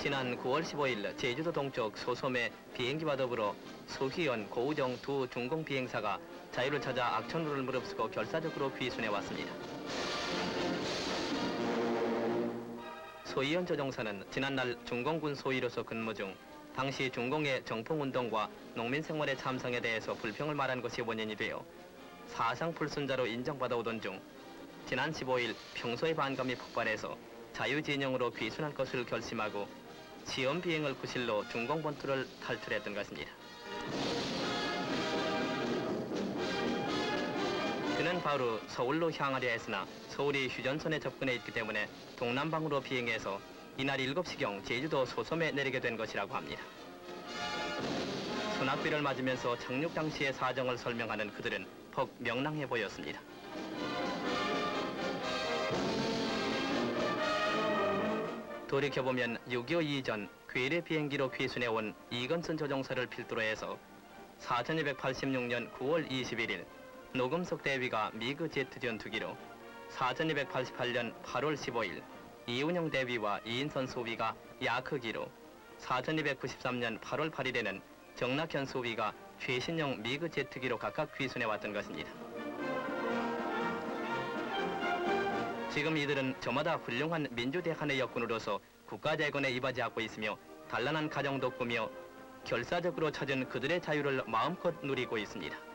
지난 9월 15일 제주도 동쪽 소섬의 비행기와 더불어 소희연, 고우정 두 중공 비행사가 자유를 찾아 악천후를 무릅쓰고 결사적으로 귀순해 왔습니다. 소희연 조종사는 지난날 중공군 소위로서 근무 중 당시 중공의 정풍운동과 농민생활의 참상에 대해서 불평을 말한 것이 원인이 되어 사상 불순자로 인정받아 오던 중 지난 15일 평소의 반감이 폭발해서 자유진영으로 귀순할 것을 결심하고 시험 비행을 구실로 중공 본토를 탈출했던 것입니다. 그는 바로 서울로 향하려 했으나 서울이 휴전선에 접근해 있기 때문에 동남방으로 비행해서 이날 7시경 제주도 소섬에 내리게 된 것이라고 합니다. 소낙비를 맞으면서 착륙 당시의 사정을 설명하는 그들은 퍽 명랑해 보였습니다. 돌이켜보면 6.25 이전 괴뢰 비행기로 귀순해온 이건선 조종사를 필두로 해서 4286년 9월 21일 노금석 대위가 미그 제트 전투기로 4288년 8월 15일 이운영 대위와 이인선 소위가 야크기로 4293년 8월 8일에는 정낙현 소위가 최신형 미그 제트기로 각각 귀순해 왔던 것입니다. 지금 이들은 저마다 훌륭한 민주대한의 역군으로서 국가재건에 이바지하고 있으며 단란한 가정도 꾸며 결사적으로 찾은 그들의 자유를 마음껏 누리고 있습니다.